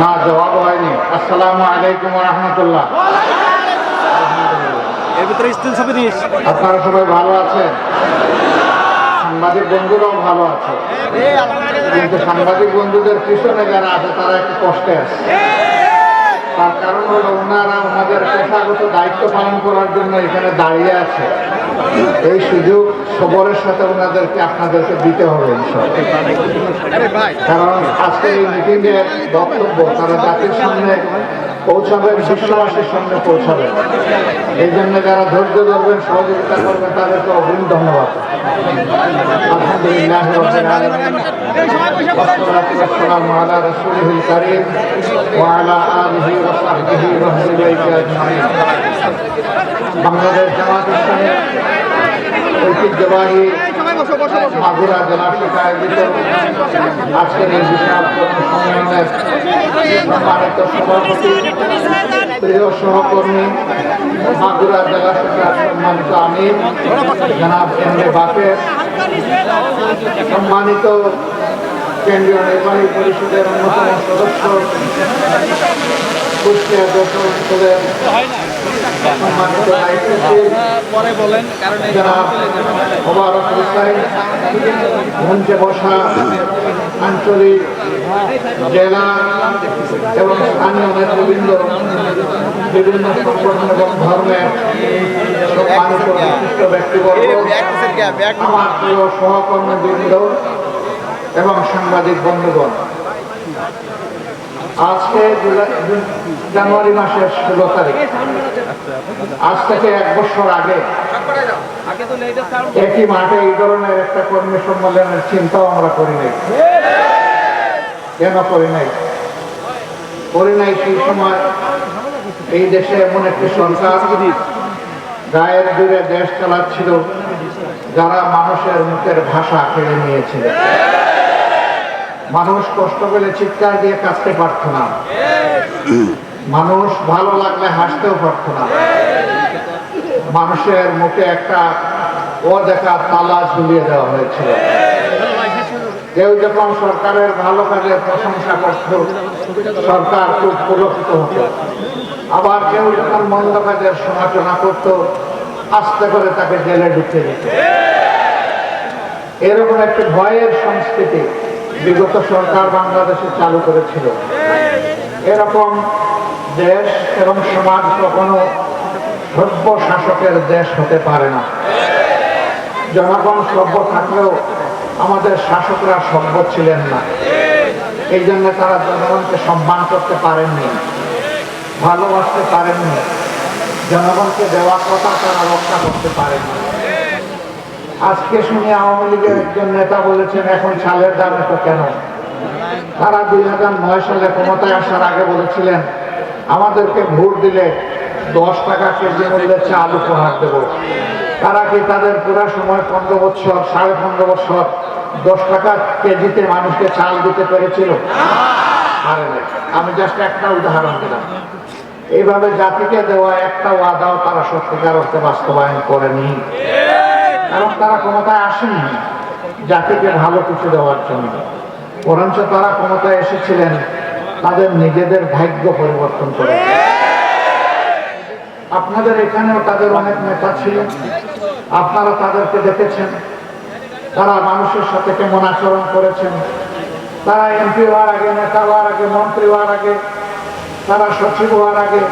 না জবাব হয়নি। আসসালামু আলাইকুম রহমতুল্লাহ। আপনারা সবাই ভালো আছেন? সাংবাদিক বন্ধুরাও ভালো আছে। কিন্তু সাংবাদিক বন্ধুদের পিছনে যারা আছে তারা একটু কষ্টে আছে। তার কারণ হলো ওনারা ওনাদের পেশাগত দায়িত্ব পালন করার জন্য এখানে দাঁড়িয়ে আছে। এই সুযোগ সবরের সাথে ওনাদেরকে আপনাদেরকে দিতে হবে কারণ আজকে এই মিটিংয়ের বক্তব্য তারা জাতির সামনে পৌঁছাবেন বিশ্ববাসীর সামনে পৌঁছাবেন এই জন্য যারা ধৈর্য ধরবেন সহযোগিতা করবেন তাদেরকে অগ্রিম ধন্যবাদ। আলহামদুলিল্লাহ বাংলাদেশ জামাত ইসলামী ঐতিহ্যবাহী মাগুরা জেলা শাখা আয়োজিত আজকের এই সভাপতি, প্রিয় সহকর্মী মাগুরা জেলা শাখার সম্মানিত আমির জনাব এম এ বাকের সম্মানিত কেন্দ্রীয় নির্বাহী পরিষদের অন্যতম সদস্য, কুষ্টিয়া দায়িত্বশীল পরে বলেন কারণ মঞ্চে বসা আঞ্চলিক জেলা এবং স্থানীয় নেতৃবৃন্দ বিভিন্ন সংগঠন এবং ধর্মের সম্মানিত বিশিষ্ট ব্যক্তিবর্গ আমার প্রিয় সহকর্মীবৃন্দ এবং সাংবাদিক বন্ধুগণ। আজকে জানুয়ারি মাসের ষোলো তারিখ। আজ থেকে এক বছর আগে একই মাঠে এই ধরনের একটা কর্মী সম্মেলনের চিন্তাও আমরা করি নাই। কেন করি নাই? করি নাই সেই সময় এই দেশে এমন একটি সরকার গায়ের দূরে দেশ চালাচ্ছিল, যারা মানুষের মুখের ভাষা কেড়ে নিয়েছিল। মানুষ কষ্ট পেলে চিৎকার দিয়ে কাঁচতে পারত না। মানুষ ভালো লাগলে হাসতেও পারত না। মানুষের মুখে একটা অদেখা তালা ঝুলিয়ে দেওয়া হয়েছিল। কেউ যখন সরকারের ভালো কাজের প্রশংসা করত, সরকার খুব পুলকিত হতো। আবার কেউ যখন মন্দ কাজের সমালোচনা করত, আস্তে করে তাকে জেলে ঢুকতে দিত। এরকম একটি ভয়ের সংস্কৃতি বিগত সরকার বাংলাদেশে চালু করেছিল। এরকম দেশ এবং সমাজ কখনো সভ্য শাসকের দেশ হতে পারে না। জনগণ সভ্য থাকলেও আমাদের শাসকরা সভ্য ছিলেন না। এই জন্য তারা জনগণকে সম্মান করতে পারেননি, ভালোবাসতে পারেননি, জনগণকে দেওয়া কথা তারা রক্ষা করতে পারেননি। আজকে শুনি আওয়ামী লীগের একজন নেতা বলেছেন, এখন চালের দাম এত কেন? তারা দুই হাজার নয় সালে ক্ষমতায় আসার আগে বলেছিলেন, আমাদেরকে ভোট দিলে দশ টাকা কেজি মূল্যে চাল উপহার দেব। তারা কি তাদের পুরো সময় পনেরো বছর সাড়ে পনেরো বছর দশ টাকা কেজিতে মানুষকে চাল দিতে পেরেছিল। আমি জাস্ট একটা উদাহরণ দিলাম। এইভাবে জাতিকে দেওয়া একটা ওয়াদাও তারা সত্যিকার অর্থে বাস্তবায়ন করেনি। কারণ তারা ক্ষমতায় আসেননি জাতিকে ভালো কিছু দেওয়ার জন্য। বরঞ্চ তারা ক্ষমতায় এসেছিলেন তাদের নিজেদের ভাগ্য পরিবর্তন করে। আপনাদের এখানেও তাদের অনেক নেতা ছিলেন আপনারা তাদেরকে দেখেছেন। তারা মানুষের সাথে কেমন আচরণ করেছেন। তারা এমপি হওয়ার আগে, নেতা হওয়ার আগে, মন্ত্রী হওয়ার আগে, তারা সচিব হওয়ার আগে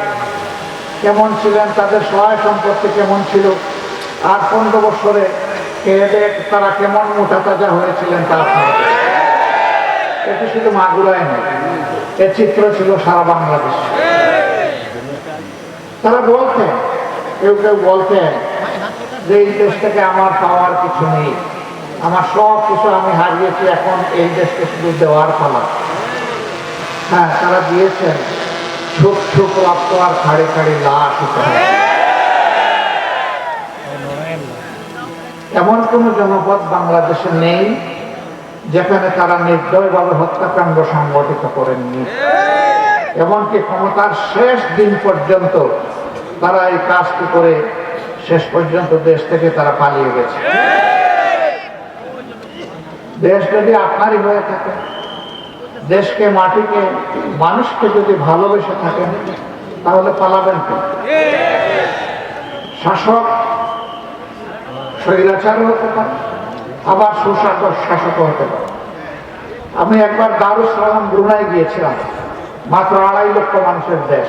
কেমন ছিলেন, তাদের সহায় সম্পত্তি কেমন ছিল আর পনেরো বছরে দেয়ে তারা কেমন মোটা তাজা হয়েছিলেন তা আপনারা দেখেছেন। এটি শুধু মাগুরায় নয় এর চিত্র ছিল সারা বাংলাদেশ। তারা বলতেন, কেউ কেউ বলতেন যে এই দেশ থেকে আমার পাওয়ার কিছু নেই। আমার সব কিছু আমি হারিয়েছি, এখন এই দেশকে শুধু দেওয়ার পালা। হ্যাঁ তারা দিয়েছেন ছোপ ছোপ রক্ত আর খাড়ি খাড়ি লাশ হতে এমন কোনো জনপদ বাংলাদেশে নেই যেখানে তারা নির্দয়ভাবে হত্যাকাণ্ড সংগঠিত করেননি। এমনকি ক্ষমতার শেষ দিন পর্যন্ত তারা এই কাজটি করে শেষ পর্যন্ত দেশ থেকে তারা পালিয়ে গেছে। দেশ যদি আপনারই হয়ে থাকে দেশকে মাটিকে মানুষকে যদি ভালোবেসে থাকেন তাহলে পালাবেন কেন শাসক স্বৈরাচারও হতে পারে, আবার সুশাসক শাসকও হতে পারে। আমি একবার দারুস সালাম ব্রুনাই গিয়েছিলাম, মাত্র আড়াই লক্ষ মানুষের দেশ,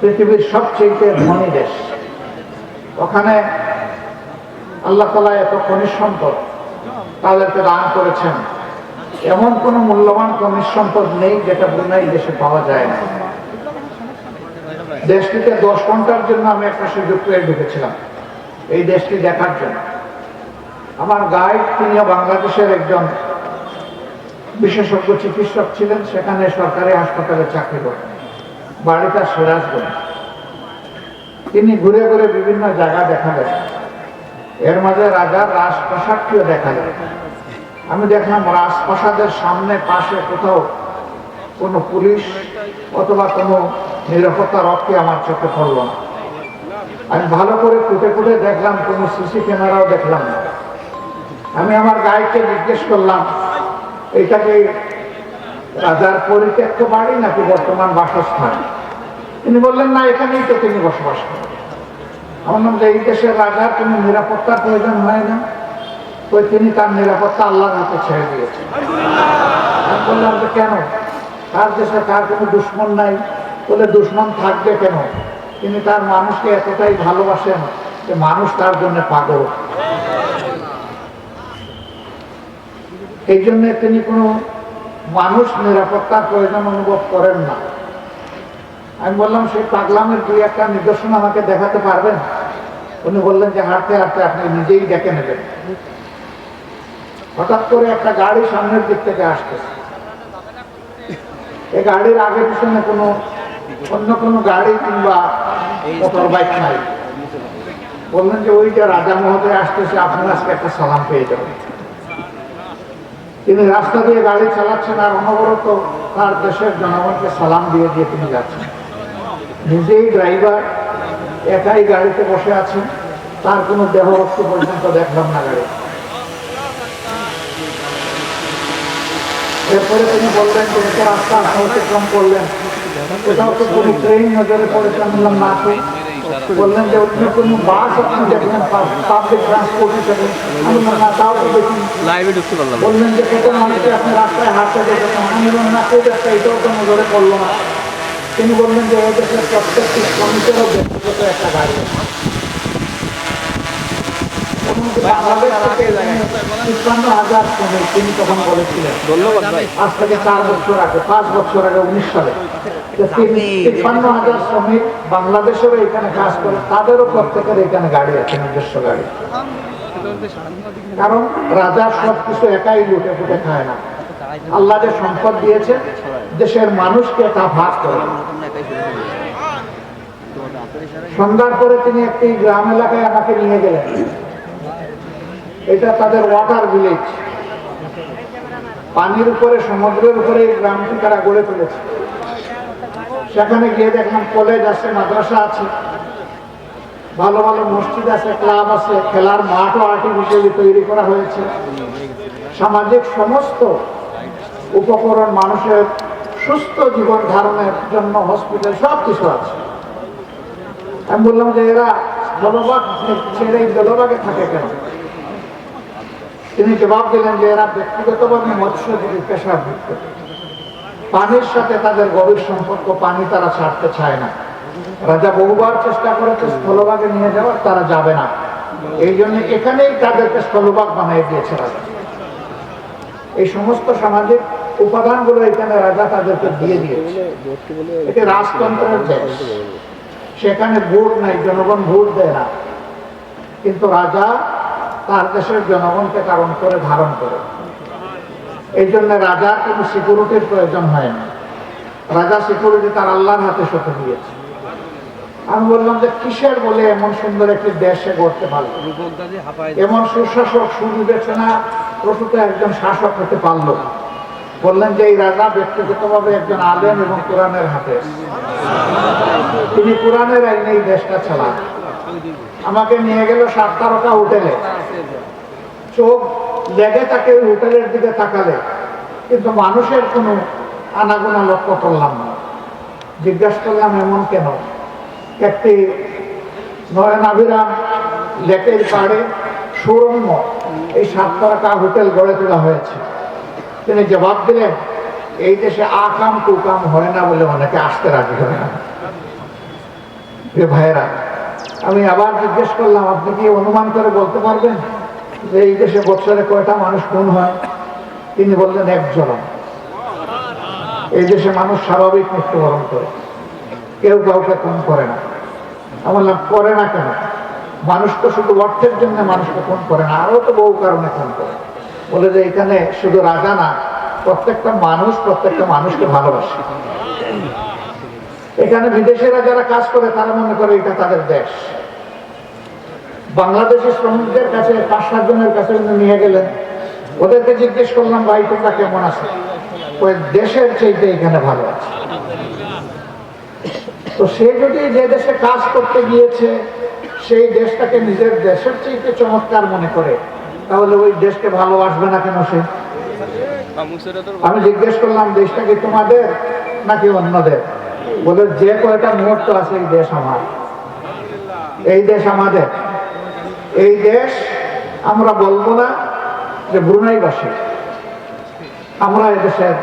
পৃথিবীর সবচেয়ে ধনী দেশ। ওখানে আল্লাহ তালা এত খনিজ সম্পদ তাদেরকে দান করেছেন। এমন কোনো মূল্যবান খনিজ সম্পদ নেই যেটা ব্রুনাই দেশে পাওয়া যায় না। দেশটিতে দশ ঘণ্টার জন্য আমি একটা সুযোগ পেয়ে ঢুকেছিলাম। এই দেশটি দেখার জন্য। আমার গাইড তিনি বাংলাদেশের একজন বিশেষজ্ঞ চিকিৎসক ছিলেন, সেখানে সরকারি হাসপাতালে চাকরি করেন। বাড়িটা সিরাজগঞ্জ। তিনি ঘুরে ঘুরে বিভিন্ন জায়গা দেখা দেখালেন এর মাঝে রাজার রাজপ্রাসাদটিও যায়। আমি দেখলাম রাজপ্রাসাদের সামনে, পাশে কোথাও কোনো পুলিশ অথবা কোনো নিরাপত্তা রক্ষী আমার চোখে পড়ল না। আমি ভালো করে কুটে কুটে দেখলাম, কোনো সিসি ক্যামেরাও দেখলাম না। আমি আমার গাইডকে জিজ্ঞেস করলাম এটা কি রাজার পরিত্যক্ত বাড়ি নাকি বর্তমান বাসস্থান? তিনি বললেন, না, এখানেই তো তিনি বসবাস করেন। আমার নাম যে এই দেশের রাজার কোনো নিরাপত্তার প্রয়োজন হয় না। তো তিনি তার নিরাপত্তা আল্লাহর হাতে ছেড়ে দিয়েছেন। বললাম যে কেন? তার দেশে তার কোনো দুশ্মন নাই। বলে, দুশ্মন থাকবে কেন? তিনি তার মানুষকে এতটাই ভালোবাসেন যে মানুষ তার জন্য পাগল। এই জন্য তিনি কোনো মানুষ নিরাপত্তার প্রয়োজন অনুভব করেন না। আমি বললাম, সেই পাগলামের দুই একটা নিদর্শন আমাকে দেখাতে পারবেন? উনি বললেন যে, হাঁটতে হাঁটতে আপনি নিজেই দেখে নেবেন। হঠাৎ করে একটা গাড়ি সামনের দিক থেকে আসতেছে। এই গাড়ির আগে পিছনে কোনো অন্য কোনো গাড়ি কিংবা বাইক নাই। বললেন যে ওই যে রাজা মহোদয় আসতেছে আপনার আজকে একটা সালাম পেয়ে যাবেন। তিনি রাস্তা দিয়ে গাড়ি চালাচ্ছেন আর অনবরত তার দেশের জনগণকে সালাম দিয়ে দিয়ে তিনি যাচ্ছেন। নিজেই ড্রাইভার, একাই গাড়িতে বসে আছেন, তার কোনো দেহবস্তু পর্যন্ত দেখলাম না গাড়ি। এরপরে তিনি বললেন যে এত রাস্তা অতিক্রম করলেন। কোথাও তো কোনো ট্রেন নজরে পড়েছে না বললেন যে অন্য কোনো বাস আপনি দেখলেন পাবলিক ট্রান্সপোর্ট হিসেবে। আমি না তাও দেখি। লাইভে ঢুকতে পারলাম বললেন যে কত মানুষকে আপনি রাস্তায় হাঁটতে দেখেছেন আমি না সেই রাস্তা এটাও তো নজরে পড়ল না। তিনি বললেন যে এই দেশের প্রত্যেকটি শ্রমিকেরও ব্যক্তিগত একটা গাড়ি হাজার তিনি তখন বলেছিলেন আজ থেকে চার বছর আগে পাঁচ বছর আগে উনিশ সালে। তিপ্পান্ন হাজার শ্রমিক বাংলাদেশেরও এখানে কাজ করে তাদেরও প্রত্যেকের এখানে গাড়ি আছে নিজস্ব গাড়ি। কারণ রাজা সব কিছু একাই লুটে ফুটে খায় না। আল্লাহ যে সম্পদ দিয়েছে দেশের মানুষকে তা ভাগ করে। সন্ধ্যার পরে তিনি একটি গ্রাম এলাকায় আমাকে নিয়ে গেলেন। এটা তাদের ওয়াটার ভিলেজ পানির উপরে সমুদ্রের উপরে এই গ্রামটি তারা গড়ে তুলেছে। সেখানে গিয়ে দেখলাম কলেজ আছে, মাদ্রাসা আছে। ভালো ভালো মসজিদ আছে ক্লাব আছে, খেলার মাঠও আর্টিফিশিয়ালি তৈরি করা হয়েছে। সামাজিক সমস্ত উপকরণ মানুষের সুস্থ জীবন ধারণের জন্য হসপিটাল সব কিছু আছে। আমি বললাম যে এরা জলবাগ ছেড়ে জলবাগে থাকে কেন? তিনি জবাব দিলেন যে এরা ব্যক্তিগতভাবে মৎস্যজীবী পেশাভিত্ত পানির সাথে তাদের গভীর সম্পর্ক, পানি তারা ছাড়তে চায় না। রাজা বহুবার চেষ্টা করেছে স্থলভাগে নিয়ে যাওয়ার, তারা যাবে না। এই জন্য এখানেই তাদেরকে স্থলভাগ বানিয়ে দিয়েছে রাজা। এই সমস্ত সামাজিক উপাদানগুলো এখানে রাজা তাদেরকে দিয়ে দিয়েছে। এটি রাজতন্ত্রের দেশ। সেখানে ভোট নাই, জনগণ ভোট দেয় না। কিন্তু রাজা তার দেশের জনগণকে কারণ করে, ধারণ করে। এই জন্য রাজার কোনো সিকিউরিটির প্রয়োজন হয় না। রাজা সিকিউরিটি তার আল্লাহর হাতে সঁপে দিয়েছে। আমি বললাম যে কিসের বলে এমন সুন্দর একটি দেশে গড়তে পারল? এমন সুশাসক সুবিবেচনা প্রসূত একজন শাসক হতে পারল বললেন যে এই রাজা ব্যক্তিগতভাবে একজন আলেম এবং কোরআনের হাতে তিনি কোরআনের আইনে এই দেশটা চালান। আমাকে নিয়ে গেল সাত তারকা হোটেলে। চোখ লেগে তাকে ওই হোটেলের দিকে তাকালে। কিন্তু মানুষের কোনো আনাগোনা লক্ষ্য করলাম না। জিজ্ঞাসা করলাম, এমন কেন? একটি নয়নাভিরাম লেকের পাড়ে সুরম্য এই সাততারকা হোটেল গড়ে তোলা হয়েছে। তিনি জবাব দিলেন, এই দেশে আকাম কুকাম হয় না বলে অনেকে আসতে রাজি হয় না। ভাইয়েরা, আমি আবার জিজ্ঞেস করলাম, আপনি কি অনুমান করে বলতে পারবেন? যে এই দেশে বছরে কয়টা মানুষ খুন হয়? তিনি বললেন, একজন। এই দেশে মানুষ স্বাভাবিক মৃত্যুবরণ করে। কেউ কাউকে খুন করে না। আমি বললাম করে না কেন? মানুষ তো শুধু অর্থের জন্য মানুষকে খুন করে না আরও তো বহু কারণে খুন করে। বলে যে এখানে শুধু রাজা না, প্রত্যেকটা মানুষ প্রত্যেকটা মানুষকে ভালোবাসে। এখানে বিদেশিরা যারা কাজ করে, তারা মনে করে এটা তাদের দেশ। বাংলাদেশের শ্রমিকদের কাছে, পাঁচ সাত জনের কাছে নিয়ে গেলেন। ওদেরকে জিজ্ঞেস করলাম, ভাই, তোমরা কেমন আছো? ওই দেশের চাইতে এখানে ভালো আছে। তো সে যদি যে দেশে কাজ করতে গিয়েছে, সেই দেশটাকে নিজের দেশের চাইতে চমৎকার মনে করে, তাহলে ওই দেশকে ভালোবাসবে না কেন সে? আমি জিজ্ঞেস করলাম, দেশটা কি তোমাদের নাকি অন্যদের? বলে, যে কয়টা মুহূর্ত আছে, এই দেশ আমার। এই দেশ আমাদের। এই দেশ আমরা বলব না যে ব্রুনাইবাসী আমরা এই দেশের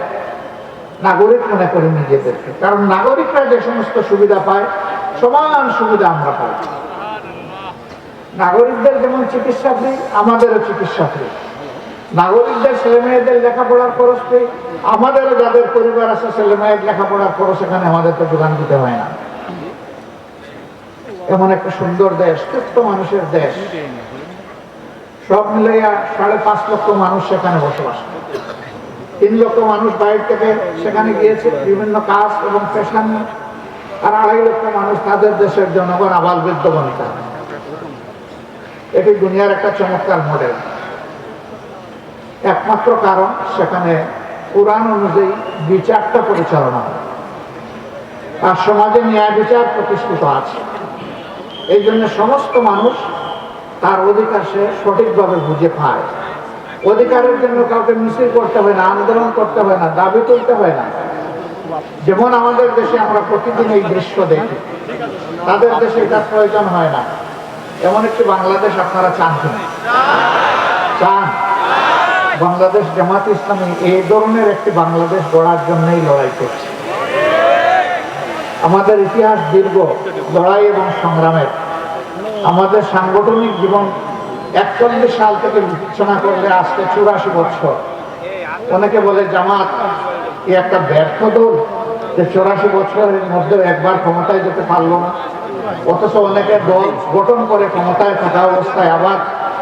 নাগরিক মনে করি নিজেদেরকে। কারণ নাগরিকরা যে সমস্ত সুবিধা পায়, সমান সুবিধা আমরা পাই। নাগরিকদের যেমন চিকিৎসা ফ্রি আমাদেরও চিকিৎসা ফ্রি নাগরিকদের ছেলে মেয়েদের লেখাপড়ার খরচ ফ্রি আমাদেরও যাদের পরিবার আছে ছেলে মেয়ের লেখাপড়ার খরচ এখানে আমাদেরকে যোগান দিতে হয় না। এমন একটা সুন্দর দেশ ছোট্ট মানুষের দেশ। সব মিলাইয়া সাড়ে পাঁচ লক্ষ মানুষ সেখানে বসবাস তিন লক্ষ মানুষ বাইরে থেকে সেখানে গিয়েছে, বিভিন্ন কাজ এবং পেশা নিয়ে আর আড়াই লক্ষ মানুষ তাদের দেশের জনগণ আবাল বৃদ্ধ বনিতা এটি দুনিয়ার একটা চমৎকার মডেল একমাত্র কারণ সেখানে কোরআন অনুযায়ী বিচারটা পরিচালনা আর সমাজে ন্যায় বিচার প্রতিষ্ঠিত আছে। এই জন্য সমস্ত মানুষ তার অধিকার সে সঠিকভাবে বুঝে পায়। অধিকারের জন্য কাউকে মিছিল করতে হয় না, আন্দোলন করতে হয় না, দাবি তুলতে হয় না। যেমন আমাদের দেশে আমরা প্রতিদিন এই দৃশ্য দেখি, তাদের দেশে এটা প্রয়োজন হয় না। এমন একটি বাংলাদেশ আপনারা চান চান। বাংলাদেশ জামাত ইসলামী এই ধরনের একটি বাংলাদেশ গড়ার জন্যই লড়াই করছে। আমাদের ইতিহাস দীর্ঘ লড়াই এবং সংগ্রামের। আমাদের সাংগঠনিক জীবন একচল্লিশ সাল থেকে বিবেচনা করলে আজকে চুরাশি বছর। অনেকে বলে, জামাত এ একটা ব্যর্থ দল? যে চৌরাশি বছরের মধ্যে একবার ক্ষমতায় যেতে পারল না। অথচ অনেকে দল গঠন করে ক্ষমতায় থাকা অবস্থায় আবার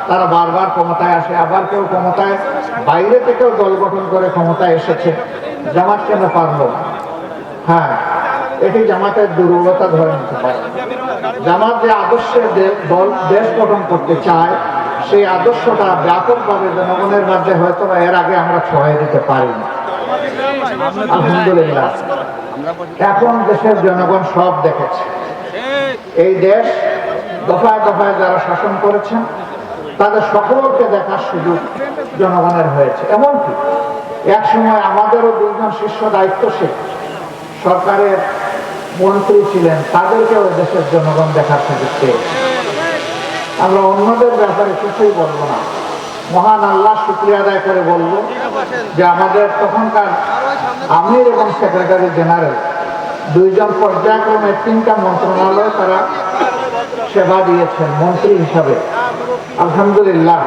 তারা বারবার ক্ষমতায় আসে, আবার কেউ ক্ষমতায়, বাইরে থেকেও দল গঠন করে ক্ষমতায় এসেছে। জামাত কেন পারল হ্যাঁ এটি জামাতের দুর্বলতা ধরে নিতে পারে। জামাত যে আদর্শের দল, দেশ গঠন করতে চায়, সেই আদর্শটা ব্যাপকভাবে জনগণের মধ্যে হয়তো বা এর আগে আমরা ছড়াই দিতে পারি আলহামদুলিল্লাহ। এখন দেশের জনগণ সব দেখেছে। এই দেশ দফায় দফায় যারা শাসন করেছেন, তাদের সকলকে দেখার সুযোগ জনগণের হয়েছে। এমনকি এক সময় আমাদেরও দুজন শীর্ষ দায়িত্বশীল সরকারের মন্ত্রী ছিলেন, তাদেরকেও দেশের জনগণ দেখার সুযোগ আমরা অন্যদের ব্যাপারে কিছুই বলব না। মহান আল্লাহ শুক্রিয়া আদায় করে বলব যে আমাদের তখনকার আমির এবং সেক্রেটারি জেনারেল দুইজন পর্যায়ক্রমে তিনটা মন্ত্রণালয় তারা সেবা দিয়েছেন, মন্ত্রী হিসাবে। আলহামদুলিল্লাহ,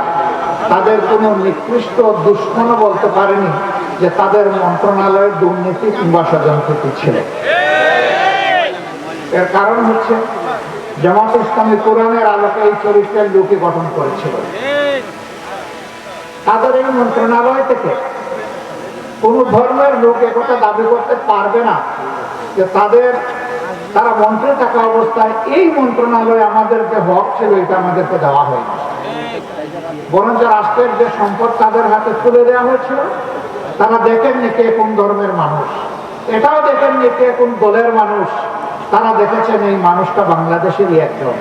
তাদের কোনো নিকৃষ্ট দুশ্মনও বলতে পারেনি যে তাদের মন্ত্রণালয়ের দুর্নীতি কিংবা স্বজনপ্রীতি ছিল। এর কারণ হচ্ছে জামাত ইসলামী কোরআনের আলোকে এই চরিত্রের লোকই গঠন করেছিল। তাদের এই মন্ত্রণালয় থেকে কোন ধর্মের লোক একথা দাবি করতে পারবে না যে তাদের, তারা মন্ত্রী থাকা অবস্থায় এই মন্ত্রণালয়ে আমাদের যে হক ছিল, এটা আমাদেরকে দেওয়া হয়নি। বরঞ্চ রাষ্ট্রের যে সম্পদ তাদের হাতে তুলে দেওয়া হয়েছিল, তারা দেখেননি কে কোন ধর্মের মানুষ। এটাও দেখেননি কে কোন দলের মানুষ। তারা দেখেছেন এই মানুষটা বাংলাদেশেরই একজন।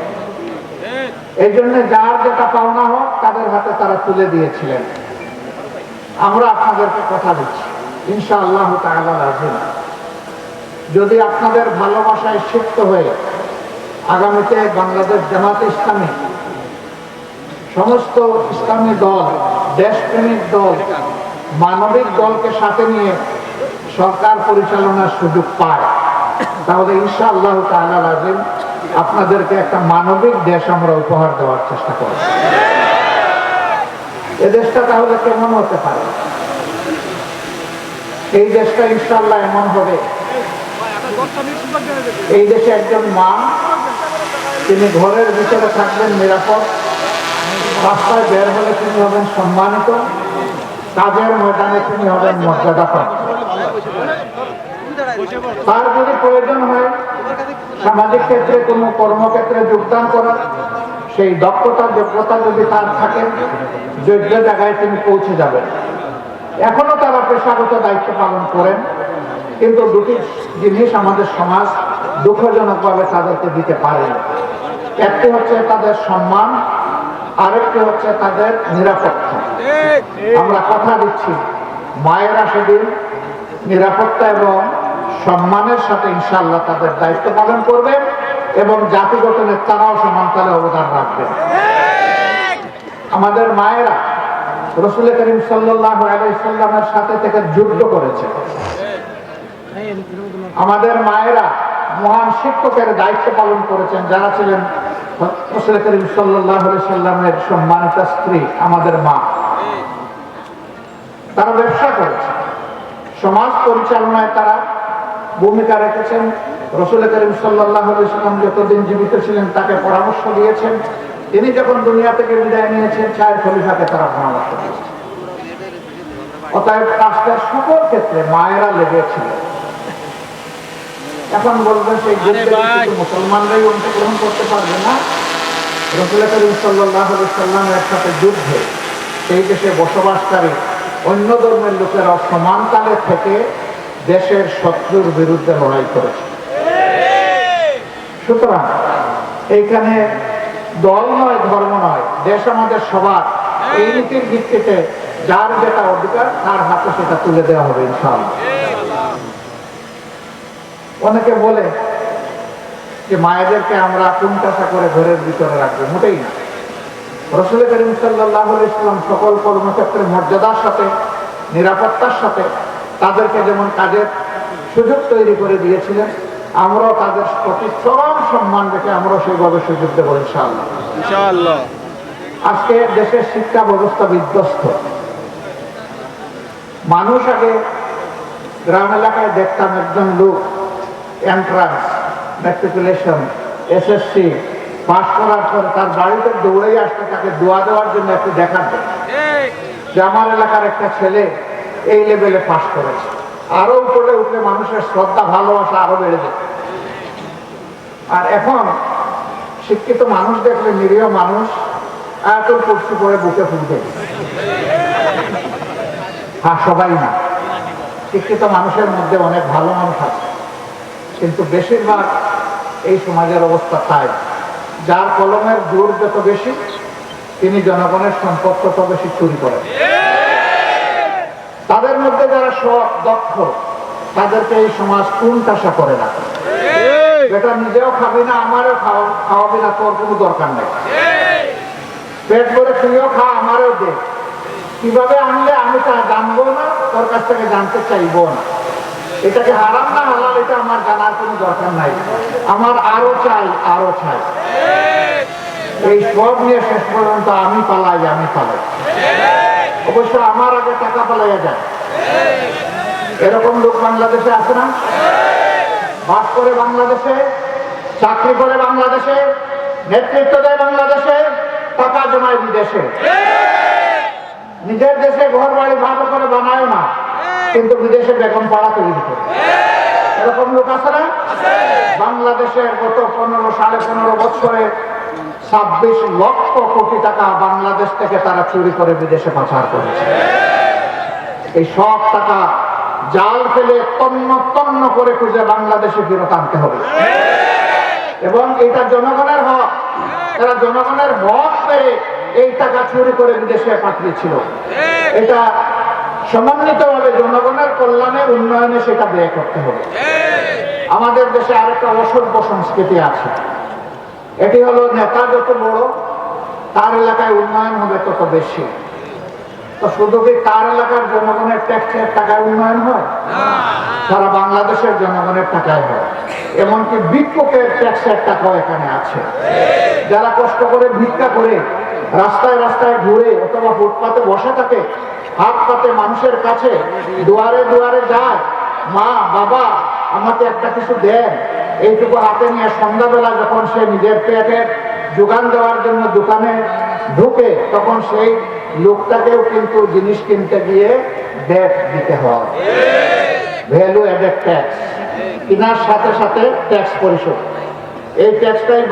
এই জন্য যার যেটা পাওনা হোক, তাদের হাতে তারা তুলে দিয়েছিলেন। আমরা আপনাদেরকে কথা দিচ্ছি। ইনশা আল্লাহ তাআলা যদি আপনাদের ভালোবাসায় সিক্ত হয়ে আগামীতে বাংলাদেশ জামাত ইসলামী, সমস্ত ইসলামী দল, দেশপ্রেমিক দল, মানবিক দলকে সাথে নিয়ে সরকার পরিচালনার সুযোগ পায় তাহলে ইনশা আল্লাহ রাজিম আপনাদেরকে একটা মানবিক দেশ আমরা উপহার দেওয়ার চেষ্টা করব। এ দেশটা তাহলে কেমন হতে পারে? এই দেশটা ইনশাল্লাহ এমন হবে। এই দেশে একজন মা, তিনি ঘরের ভিতরে থাকবেন নিরাপদ, রাস্তায় বের হলে তিনি হবেন সম্মানিত, কাজের ময়দানে তিনি হবেন মর্যাদা তার যদি প্রয়োজন হয়, সামাজিক ক্ষেত্রে কোনো কর্মক্ষেত্রে যোগদান করার সেই দক্ষতা যোগ্যতা যদি তার থাকে, যোগ্য জায়গায় তিনি পৌঁছে যাবেন এখনও তারা পেশাগত দায়িত্ব পালন করেন, কিন্তু দুটি জিনিস আমাদের সমাজ দুঃখজনকভাবে তাদেরকে দিতে পারে। একটি হচ্ছে তাদের সম্মান, আরেকটি হচ্ছে তাদের নিরাপত্তা আমরা কথা দিচ্ছি, মায়েরা সেদিন নিরাপত্তা এবং সম্মানের সাথে ইনশাল্লাহ তাদের দায়িত্ব পালন করবেন এবং জাতি গঠনের তারাও সমানতালে অবদান রাখবেন। আমাদের মায়েরা রসুল করিম সাল্লাহ সাথে থেকে যুদ্ধ করেছে। আমাদের মায়েরা মহান শিক্ষকের দায়িত্ব পালন করেছেন। যারা ছিলেন রসুল করিম সাল্লাহ সাল্লামের সম্মানিত স্ত্রী, আমাদের মা। তারা ব্যবসা করেছে। সমাজ পরিচালনায় তারা ভূমিকা রেখেছেন। রসুল করিম সাল্লাহ সাল্লাম যতদিন জীবিত ছিলেন তাকে পরামর্শ দিয়েছেন। তিনি যখন দুনিয়া থেকে বিদায় নিয়েছেন চায়ের খলিফাকে তারা পরামর্শ দিয়েছেন। অতএব রাষ্ট্রের সকল ক্ষেত্রে মায়েরা লেগেছিল। এখন বলবেন সেই মুসলমানরাই অংশগ্রহণ করতে পারবে না। রসুল করিম সাল্লাহ সাল্লামের সাথে যুদ্ধে সেই দেশে বসবাসকারী অন্য ধর্মের লোকেরা সমানতালে থেকে দেশের শত্রুর বিরুদ্ধে লড়াই করেছে। সুতরাং এইখানে দল নয়, ধর্ম নয়, দেশ আমাদের সবার। এই নীতির ভিত্তিতে যার যেটা অধিকার, তার হাতে সেটা তুলে দেওয়া হবে ইনশাআল্লাহ। অনেকে বলে যে মায়েদেরকে আমরা কুণ্ঠাসা করে ঘরের ভিতরে রাখব, মোটেই না। রসুল করিম সাল্লাহ ইসলাম সকল কর্মক্ষেত্রে মর্যাদার সাথে, নিরাপত্তার সাথে তাদেরকে যেমন কাজের সুযোগ তৈরি করে দিয়েছিলেন আমরাও তাদের প্রতি চরম সম্মান রেখে আমরাও সেইভাবে সুযোগ দেবো ইনশাআল্লাহ। আজকে দেশের শিক্ষা ব্যবস্থা বিধ্বস্ত। মানুষ আগে গ্রাম এলাকায় দেখতাম একজন লোক এন্ট্রান্স ম্যাট্রিকুলেশন এসএসসি পাশ করার পর তার বাড়িতে দৌড়ে আসতে তাকে দোয়া দেওয়ার জন্য একটু জন্য যে আমার এলাকার একটা ছেলে এই লেভেলে পাশ করেছে। আরও উপরে উঠলে মানুষের শ্রদ্ধা, ভালোবাসা আরও বেড়ে যেত আর এখন শিক্ষিত মানুষ দেখলে নিরীহ মানুষ এত কুর্সি করে বুকে ফুলতে হ্যাঁ সবাই না। শিক্ষিত মানুষের মধ্যে অনেক ভালো মানুষ আছে। কিন্তু বেশিরভাগ এই সমাজের অবস্থা তাই। যার কলমের দূর যত বেশি, তিনি জনগণের সম্পদ তত বেশি চুরি করেন। তাদের মধ্যে যারা সৎ দক্ষ তাদেরকে এই সমাজ কুণ্ঠাসা করে না। এটা নিজেও খাবি না আমারও খাওয়া খাওয়াবি না তোর কোনো দরকার নেই। পেট ভরে তুইও খা আমারও দে। কীভাবে আনলে আমি তা জানব না তোর কাছ থেকে জানতে চাইব না। এটাকে হারাম না হালাল এটা আমার জানার কোনো দরকার নাই। আমার আরও চাই আরও চাই। এই সব নিয়ে শেষ পর্যন্ত আমি পালাই আমি পালাই। অবশ্য আমার আগে টাকা পালাইয়া যায়। এরকম লোক বাংলাদেশে আছে না? বাস করে বাংলাদেশে, চাকরি করে বাংলাদেশে, নেতৃত্ব দেয় বাংলাদেশে, টাকা জমায় বিদেশে। নিজের দেশে ঘর বাড়ি ভালো করে বানায় না, কিন্তু বিদেশে বেগম পাড়া তৈরি করে। এরকম লোক আছে না? বাংলাদেশের গত পনেরো, সাড়ে পনেরো বছরে ছাব্বিশ লক্ষ কোটি টাকা বাংলাদেশ থেকে তারা চুরি করে বিদেশে পাচার করেছে। এই সব টাকা জাল ফেলে তন্ন তন্ন করে খুঁজে বাংলাদেশে ফেরত আনতে হবে। এবং এটা জনগণের হক। তারা জনগণের হক পেয়ে এই টাকা চুরি করে বিদেশে পাঠিয়েছিল। এটা সমন্বিতভাবে হবে জনগণের কল্যাণে উন্নয়নে সেটা ব্যয় করতে হবে। আমাদের দেশে আরেকটা অসভ্য সংস্কৃতি আছে। এটি হলো নেতা যত বড়, তার এলাকায় উন্নয়ন হবে তত বেশি। তো শুধু কি তার এলাকার জনগণের ট্যাক্সের টাকায় উন্নয়ন হয়? সারা বাংলাদেশের জনগণের টাকায় হয়। এমনকি ভিক্ষুকের ট্যাক্সের টাকাও এখানে আছে। যারা কষ্ট করে, ভিক্ষা করে, রাস্তায় রাস্তায় ঘুরে অথবা ফুটপাতে বসে থাকে, হাত পাতে মানুষের কাছে দুয়ারে দুয়ারে যায়, মা, বাবা আমাকে একটা কিছু দেন। এইটুকু হাতে নিয়ে সন্ধ্যাবেলা যখন সে নিজের পেটের যোগান দেওয়ার জন্য দোকানে ঢুকে, তখন সেই লোকটাকেও কিন্তু জিনিস কিনতে গিয়ে ব্যাগ দিতে হয়। ভ্যালু অ্যাডেড ট্যাক্স কেনার সাথে সাথে ট্যাক্স পরিশোধ। এই ট্যাক্সটাই